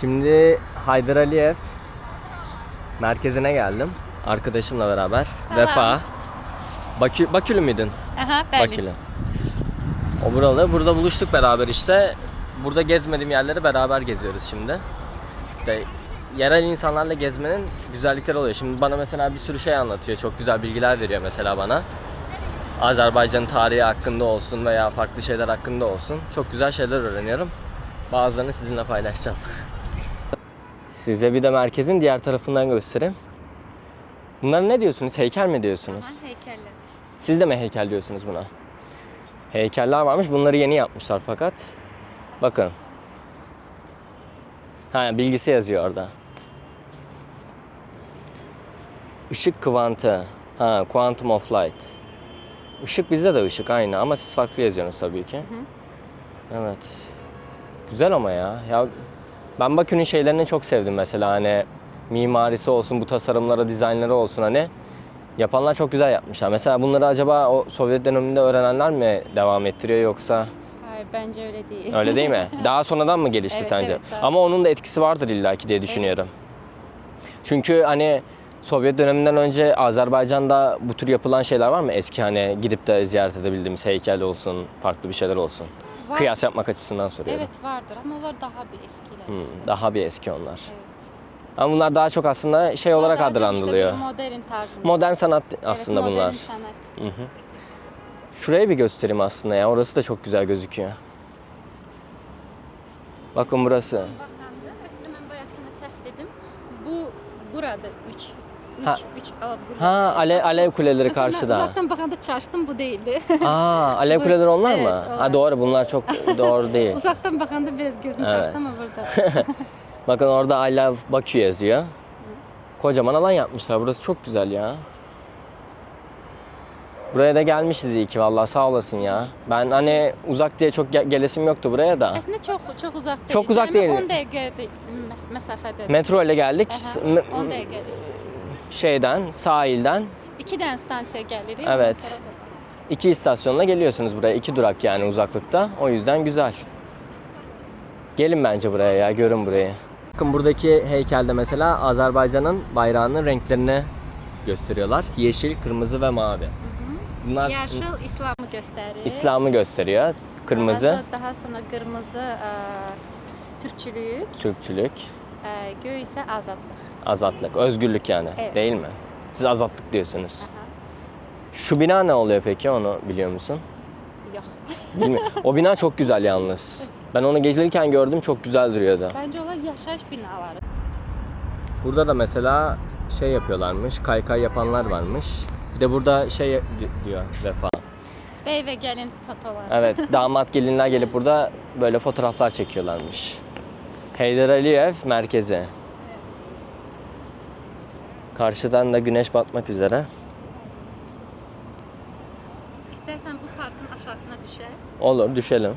Şimdi Haydar Aliyev merkezine geldim. Arkadaşımla beraber. Selam. Vefa. Bakü, Bakülü müydün? Aha, bəli. Bakülü. O buralı. Burada buluştuk beraber işte. Burada gezmediğim yerleri beraber geziyoruz şimdi. İşte yerel insanlarla gezmenin güzellikleri oluyor. Şimdi bana mesela bir sürü şey anlatıyor. Çok güzel bilgiler veriyor mesela bana. Azerbaycan tarihi hakkında olsun veya farklı şeyler hakkında olsun. Çok güzel şeyler öğreniyorum. Bazılarını sizinle paylaşacağım. Size bir de merkezin diğer tarafından göstereyim. Bunlar ne diyorsunuz? Heykel mi diyorsunuz? Aha, heykelli. Siz de mi heykel diyorsunuz buna? Heykeller varmış. Bunları yeni yapmışlar fakat. Bakın. Ha bilgisi yazıyor orada. Işık kvantı. Ha, quantum of light. Işık bizde de ışık aynı ama siz farklı yazıyorsunuz tabii ki. Evet. Güzel ama ya. Ya ben Bakü'nün şeylerini çok sevdim mesela hani mimarisi olsun, bu tasarımları, dizaynları olsun hani. Yapanlar çok güzel yapmışlar. Mesela bunları acaba o Sovyet döneminde öğrenenler mi devam ettiriyor yoksa Hayır, bence öyle değil. öyle değil mi? Daha sonradan mı gelişti Evet, sence? evet, daha- Ama onun da etkisi vardır illaki diye düşünüyorum. Çünkü hani Sovyet döneminden önce Azerbaycan'da bu tür yapılan şeyler var mı? Eski hani gidip de ziyaret edebildiğimiz heykel olsun, farklı bir şeyler olsun. Var. Kıyas yapmak açısından soruyorum. Evet vardır ama onlar daha bir eskiler. Hmm, işte. daha bir eski onlar. Evet. Ama bunlar daha çok aslında şey olarak çok işte adlandırılıyor. bir modern tarzında. Modern sanat Evet, aslında modern bunlar. sanat. Hı hı. Şuraya bir göstereyim aslında ya. Orası da çok güzel gözüküyor. Bakın burası. Bakandı. Aslında ben bayağı sana səhv dedim. Bu burada 3 Ha. 3 3 alab Ha alev, alev kuleleri karşıda. Uzaktan bakanda çaşdım bu değildi. Aa alev Bu- kuleleri onlar Evet, mı? onlar. Ha doğru bunlar çok doğru değil. Uzaktan bakanda biraz gözüm Evet. çarptı ama burada. Bakın orada I love Bakü yazıyor. Kocaman alan yapmışlar. Burası çok güzel ya. Buraya da gelmişiz iyi ki vallahi sağ olasın ya. Ben hani uzak diye çok ge- gelesim yoktu buraya da. Aslında çok çok uzak değil. Çok uzak değil. 10 dəqiqə mes- məsafədə. Metro ile geldik. Aha, M- 10 dəqiqə. Şeyden, sahilden 2 dənə stansiya gəlirik. Evet. iki istasyonla geliyorsunuz buraya. iki durak yani uzaklıkta. O yüzden güzel. Gelin bence buraya ya, görün burayı. Bakın buradaki heykelde mesela Azerbaycan'ın bayrağının renklerini gösteriyorlar. Yeşil, kırmızı ve mavi. Bunlar Yaşıl İslamı göstərir. İslam'ı gösteriyor. Kırmızı Daha, sonra- daha sonra qırmızı ə, türkçülük, Türkçülük, ə, göy isə azadlıq. azatlık, özgürlük yani Evet. değil mi? Siz azatlık diyorsunuz. Aha. Şu bina ne oluyor peki onu biliyor musun? Bilmiyorum. o bina çok güzel yalnız. Ben onu gelirken gördüm çok güzel duruyordu. Məncə onlar yaşayış binaları. Burada da mesela şey yapıyorlarmış, kaykay yapanlar varmış. Bir de burada şey di- diyor Vefa. Bey və gəlin fotoları. Evet, damat gelinler gelip burada böyle fotoğraflar çekiyorlarmış. Heydar Aliyev merkezi. Karşıdan da güneş batmak üzere. İstərsən bu parkın aşağısına düşək. Olur, düşelim.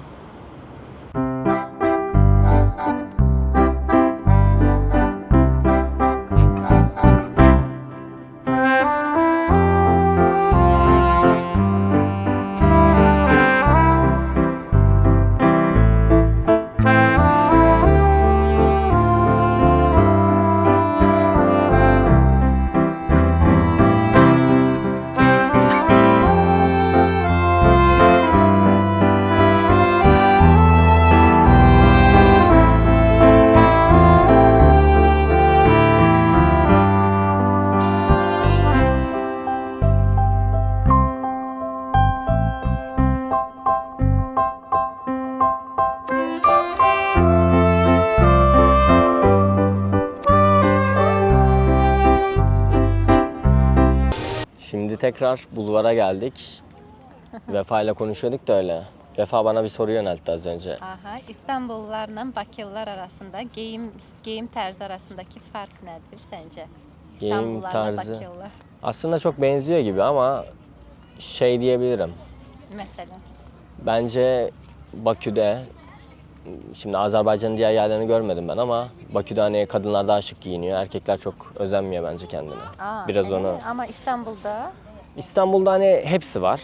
Tekrar bulvara geldik. Vefa ile konuşuyorduk da öyle. Vefa bana bir soru yöneltti az önce. Aha, İstanbullularla Bakılılar arasında geyim geyim tərzi arasındakı fark nədir səncə? Geyim İstanbullularla tarzı. Bakılılar. Aslında çok benziyor gibi ama şey diyebilirim. Məsələn. Bence Bakü'de şimdi Azerbaycan'ın diğer yerlerini görmedim ben ama Bakü'de hani kadınlar daha şık giyiniyor. Erkekler çok özenmiyor bence kendine. Aa, Biraz elə? onu Amma İstanbulda İstanbul'da hani hepsi var.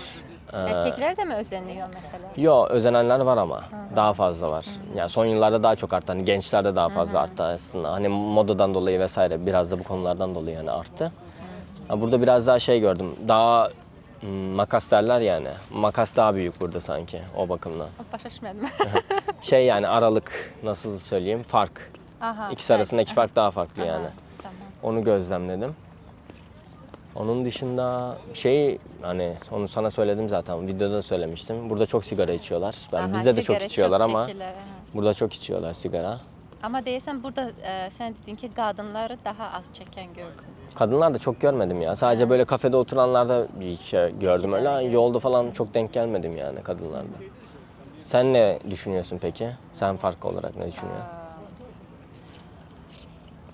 Ee, Erkekler de mi özeniyor mesela? Yo özenenler var ama daha fazla var. Yani son yıllarda daha çok arttı. Hani gençlerde daha fazla arttı aslında. Hani modadan dolayı vesaire biraz da bu konulardan dolayı yani arttı. Ha, burada biraz daha şey gördüm. Daha hmm, makas derler yani. Makas daha büyük burada sanki o bakımdan. Başa düşmedim. Şey yani aralık nasıl söyleyeyim fark. Aha. İkisi arasındaki fark daha farklı yani. Tamam. Onu gözlemledim. Onun dışında şey hani onu sana söyledim zaten videoda da söylemiştim. Burada çok sigara içiyorlar. Ben Aha, bizde de çok sigara içiyorlar ama çekilir, aha. burada çok içiyorlar sigara. Ama deyəsən burada e, sen dedin ki kadınları daha az çeken gördüm. Kadınlar da çok görmedim ya. Sadece böyle kafede oturanlarda bir iki şey gördüm öyle. Yolda falan çok denk gelmedim yani kadınlarda. Sen ne düşünüyorsun peki? Sen farklı olarak ne düşünüyorsun?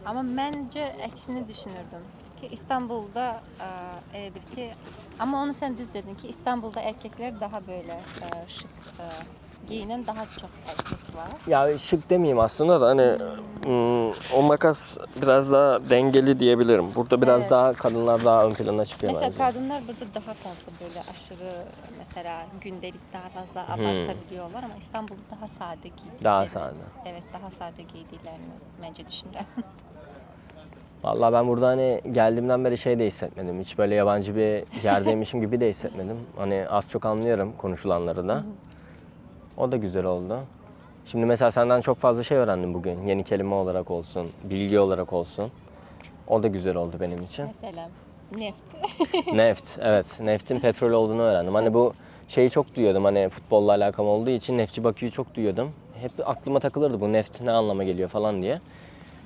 Ama məncə əksini düşünürdüm ki İstanbul'da e, ki ama onu sen düz dedin ki İstanbul'da erkekler daha böyle e, şık e, giyinen daha çok erkek var. Ya şık demeyeyim aslında da hani hmm, o makas biraz daha dengeli diyebilirim. Burada biraz Evet. daha kadınlar daha ön plana çıkıyor Mesela bence. kadınlar burada daha fazla böyle aşırı mesela gündelik daha fazla abartabiliyorlar ama İstanbul'da daha sade giydiklerini. Daha sade. Evet daha sade giydiklerini bence düşünürəm. Vallahi ben burada hani geldiğimden beri şey de hissetmedim. Hiç böyle yabancı bir yerdeymişim gibi de hissetmedim. Hani az çok anlıyorum konuşulanları da. O da güzel oldu. Şimdi mesela senden çok fazla şey öğrendim bugün. Yeni kelime olarak olsun, bilgi olarak olsun. O da güzel oldu benim için. Mesela neft. Neft, evet. Neftin petrol olduğunu öğrendim. Hani bu şeyi çok duyuyordum. Hani futbolla alakam olduğu için Neftçi Bakü'yü çok duyuyordum. Hep aklıma takılırdı bu neft ne anlama geliyor falan diye.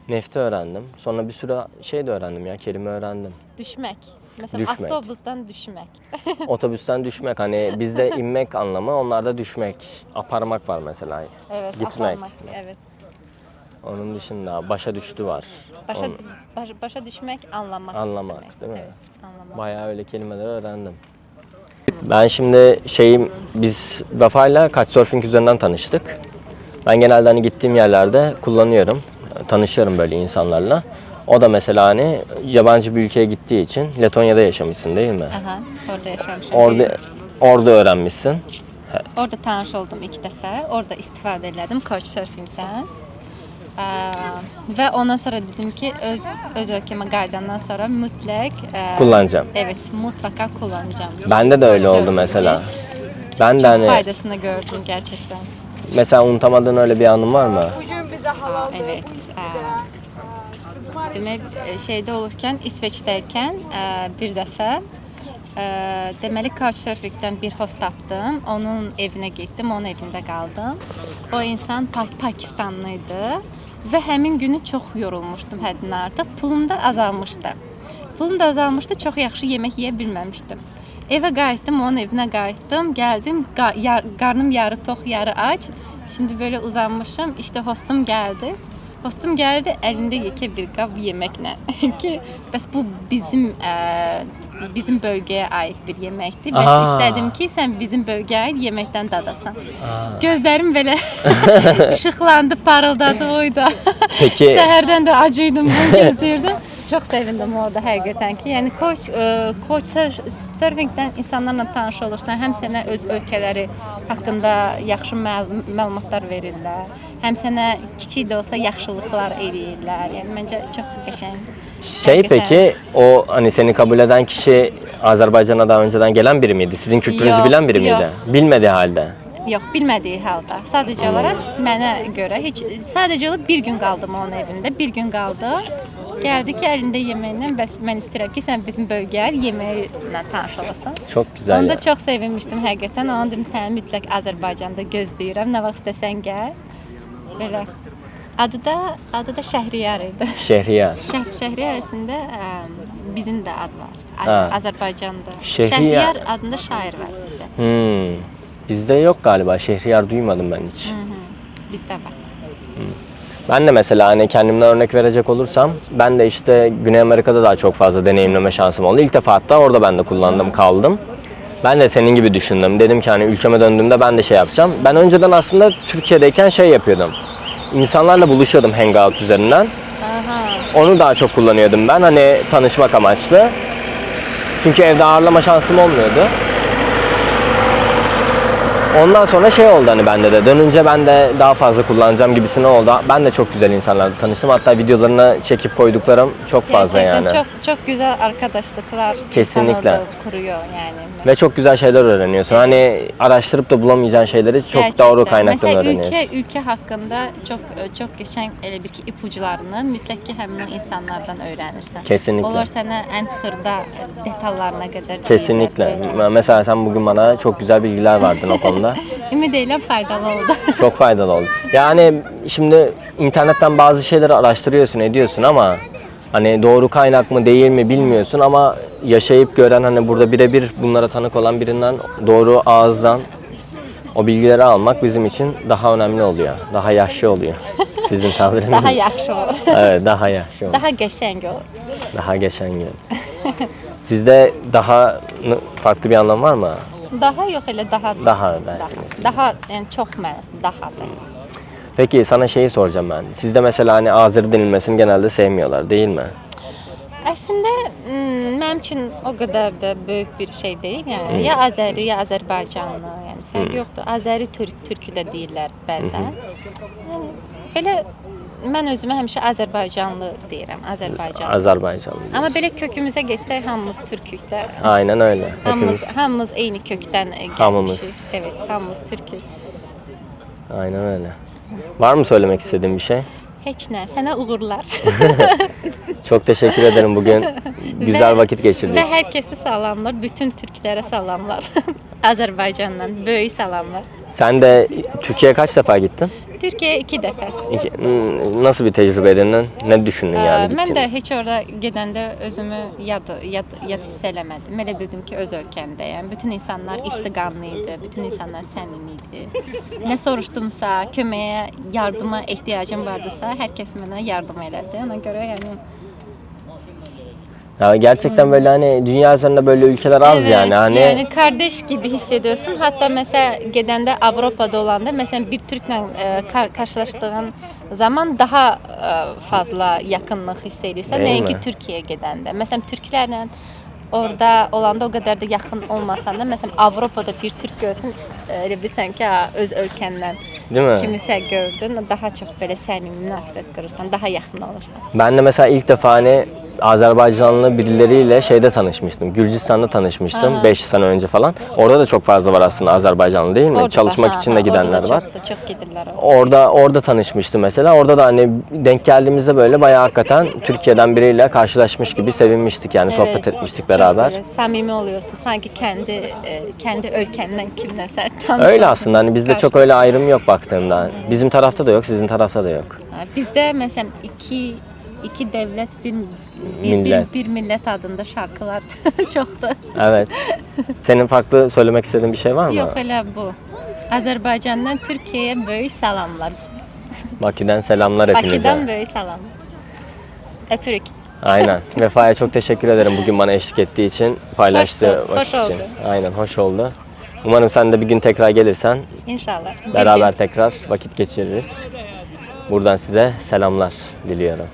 Nefti öğrendim. Sonra bir sürü şey de öğrendim ya, kelime öğrendim. Düşmek. Mesela Düşmek. avtobusdan düşmek. Otobüsten düşmek hani bizde inmek anlamı, onlarda düşmek. Aparmak var mesela. Evet, Gitmek. aparmak, Evet. Onun dışında başa düştü var. Başa, On- baş- başa düşmek anlamak. Anlamak, demek. değil mi? Evet, anlamak. Bayağı öyle kelimeler öğrendim. Ben şimdi şeyim, biz Vefa'yla Couchsurfing üzerinden tanıştık. Ben genelde hani gittiğim yerlerde kullanıyorum. Tanışıyorum böyle insanlarla. O da mesela hani yabancı bir ülkeye gittiği için Letonya'da yaşamışsın değil mi? Aha, orada yaşamışım. Orada orada öğrenmişsin. Orada tanış oldum ilk dəfə. Orada istifadə elədim Couchsurfing-dən. Ə, Və ondan sonra dedim ki, öz öz ölkəmə qayıdandan sonra mütləq ə, Kullanacağım. Evet, mutlaka kullanacağım. Bende de öyle oldu mesela. Ben de Çok hani faydasını gördüm gerçekten. mesela unutamadığın öyle bir anın var mı? Aa, evet. Ə, demək e, şeydə olurkən İsveçdəykən bir dəfə ə, deməli Couchsurfing-dən bir host tapdım. Onun evinə getdim, onun evində qaldım. O insan pa- Pakistanlı idi və həmin günü çox yorulmuşdum həddindən artıq. Pulum da azalmışdı. Pulum da azalmışdı, çox yaxşı yemək yeyə bilməmişdim. Evə qayıtdım, onun evinə qayıtdım, gəldim, qarnım yarı tox, yarı ac. Şimdi böyle uzanmışım, işte hostum geldi. Hostum geldi, elinde yekə bir qab yeməklə ki, bəs bu bizim ə, bizim bölgəyə aid bir yeməkdir. Bəs Aha. istədim ki, sən bizim bölgəyə aid yeməkdən dadasan. Aa. Gözlərim belə işıqlandı, parıldadı oydu. Peki Səhərdən də acıydım, bunu gözləyirdim. Çox sevindim orada həqiqətən ki, yəni ə, coach sur- surfingdən insanlarla tanış olursan, həm sənə öz ölkələri haqqında yaxşı məl məlumatlar verirlər, həm sənə kiçik də olsa yaxşılıqlar eləyirlər. Yəni məncə çox qəşəng. şey peki o hani seni kabul eden kişi Azerbaycan'a daha önceden gelen biri miydi? Sizin kültürünüzü Yok, bilen biri miydi? yok. Bilmediği halde. Yox, bilmədiyi halda. Sadəcə olaraq mənə görə heç sadəcə bir gün qaldım onun evində. Bir gün qaldı. Gəldi ki, əlində yeməklə bəs mən istəyirəm ki, sən bizim bölgəyə yeməklə tanış olasan. Çok güzel Onda ya. çox sevinmişdim həqiqətən. Onu dedim səni mütləq Azərbaycanda gözləyirəm. Nə vaxt istəsən gəl. Belə. Adı da adı da Şəhriyar idi. Şehriyar. Şəhr Şəhriyar əslində bizim də ad var. Ha. Azərbaycanda. Şəhriyar. Şəhriyar adında şair var bizdə. Hmm. Bizde yok galiba. Şehriyar duymadım ben hiç. Hı -hı. Bizdə var. Ben de mesela hani kendimden örnek verecek olursam ben de işte Güney Amerika'da daha çok fazla deneyimleme şansım oldu. İlk defa hatta orada ben de kullandım kaldım. Ben de senin gibi düşündüm. Dedim ki hani ülkeme döndüğümde ben de şey yapacağım. Ben önceden aslında Türkiye'deyken şey yapıyordum. İnsanlarla buluşuyordum Hangout üzerinden. Aha. Onu daha çok kullanıyordum ben hani tanışmak amaçlı. Çünkü evde ağırlama şansım olmuyordu. Ondan sonra şey oldu hani bende de dönünce ben de daha fazla kullanacağım gibisine oldu. Ben de çok güzel insanlarla tanıştım. Hatta videolarını çekip koyduklarım çok fazla Gerçekten yani. çok çok güzel arkadaşlıklar Kesinlikle. insan orada kuruyor yani. Ve çok güzel şeyler öğreniyorsun. Hani araştırıp da bulamayacağın şeyleri çok Gerçekten. doğru kaynaktan Mesela öğreniyorsun. ülke ülke hakkında çok çok geçen elə bir ki ipuçlarını mütləq ki həmin o insanlardan öyrənirsən. Kesinlikle. Onlar sənə ən xırda detallarına qədər Kesinlikle. deyirlər. Mesela sen bugün bana çok güzel bilgiler verdin o konuda. Ümid edirəm faydalı oldu. Çok faydalı oldu. Yani şimdi internetten bazı şeyleri araştırıyorsun, ediyorsun ama hani doğru kaynak mı değil mi bilmiyorsun ama yaşayıp gören hani burada birebir bunlara tanık olan birinden doğru ağızdan o bilgileri almak bizim için daha önemli oluyor. Daha yaşlı oluyor. Sizin tabiriniz. Daha yaxşı olur. Evet, daha yaşlı oluyor. Daha qəşəng olur. Daha geçen gün. Sizde daha farklı bir anlam var mı? Daha yox elə daha Daha daha, dersiniz. daha çox mənası daha da. Peki sana şeyi soracağım ben. Sizde mesela hani Azeri denilmesini genelde sevmiyorlar değil mi? Əslində mm, mənim üçün o qədər də böyük bir şey deyil. Yəni ya Azəri, ya Azərbaycanlı, yəni fərq yoxdur. Azəri türk, türkü də deyirlər bəzən. Yəni belə mən özümə həmişə Azərbaycanlı deyirəm, Azərbaycanlı. Azerbaycanlı. Amma belə kökümüzə getsək hamımız türkük də. Aynen öyle. Hamımız Hepimiz. hamımız eyni kökdən gəlmişik. Hamımız. Evet, hamımız türkük. Aynen öyle. Var mı söylemek istediğin bir şey? Heç nə, sənə uğurlar. Çok teşekkür ederim bugün. Güzel vakit geçirdik. Və hər kəsə salamlar, bütün türklərə salamlar. Azərbaycandan böyük salamlar. Sen de Türkiye'ye kaç defa gittin? Türkiyə 2 dəfə. İki- Hmm, Nasıl bir tecrübe edindin? Ne düşündün yani? Gittiğinde? də heç orada gedəndə özümü yad yad yad hiss eləmədim. Elə bildim ki, öz ölkəmdəyəm. Bütün insanlar istiqanlı idi, bütün insanlar səmimi idi. Nə soruşdumsa, köməyə, yardıma ehtiyacım vardısa, hər kəs mənə yardım elədi. Ona görə yəni Ya gerçekten böyle hani dünya üzerinde böyle ülkeler az Evet, yani. Hani yani kardeş gibi hissediyorsun. Hatta mesela gedəndə Avropada olanda mesela bir Türklə e, kar- karşılaşdığın zaman daha e, fazla yaxınlıq hiss edirsən. Değil Nəinki mi? Türkiyəyə gedəndə. Məsələn Türklərlə orada olanda o qədər də yaxın olmasan da məsələn Avropada bir Türk görsün, e, elə bilirsən ki, ha, öz ölkəndən değil mi? kimisə gördün, daha çox belə səmimi münasibət qurursan, daha yaxın olursan. Ben de mesela ilk defa hani Azerbaycanlı birileriyle şeyde tanışmıştım. Gürcistan'da tanışmıştım Aha. 5 sene önce falan. Orada da çok fazla var aslında Azerbaycanlı değil mi? Orada da, Çalışmak ha, için de orada gidenler da var. Çoxdur, çox gedirlər orada. Orada orada tanışmıştım mesela. Orada da hani denk geldiğimizde böyle bayağı hakikaten Türkiye'den biriyle karşılaşmış gibi sevinmiştik yani sohbet etmiştik çok beraber. böyle samimi oluyorsun. Sanki kendi e, kendi ülkenden kimle sen Öyle aslında hani bizde çok öyle ayrım yok baktığımda. Bizim tarafta da yok, sizin tarafta da yok. Bizde mesela iki iki devlet bir bir, Millet. bir, bir millet adında şarkılar çoktu. Evet. Senin farklı söylemek istediğin bir şey var mı? Yok öyle bu. Azerbaycan'dan Türkiye'ye böyle salamlar. Bakü'den selamlar hepinize. Bakı'dan böyle salamlar. Öpürük. Aynen. Vefa'ya çok teşekkür ederim bugün bana eşlik ettiği için, paylaştığı Hoştu, vakit hoş için. oldu. Aynen, hoş oldu. Umarım sen de bir gün tekrar gelirsen İnşallah. Beraber tekrar vakit geçiririz. Buradan size selamlar diliyorum.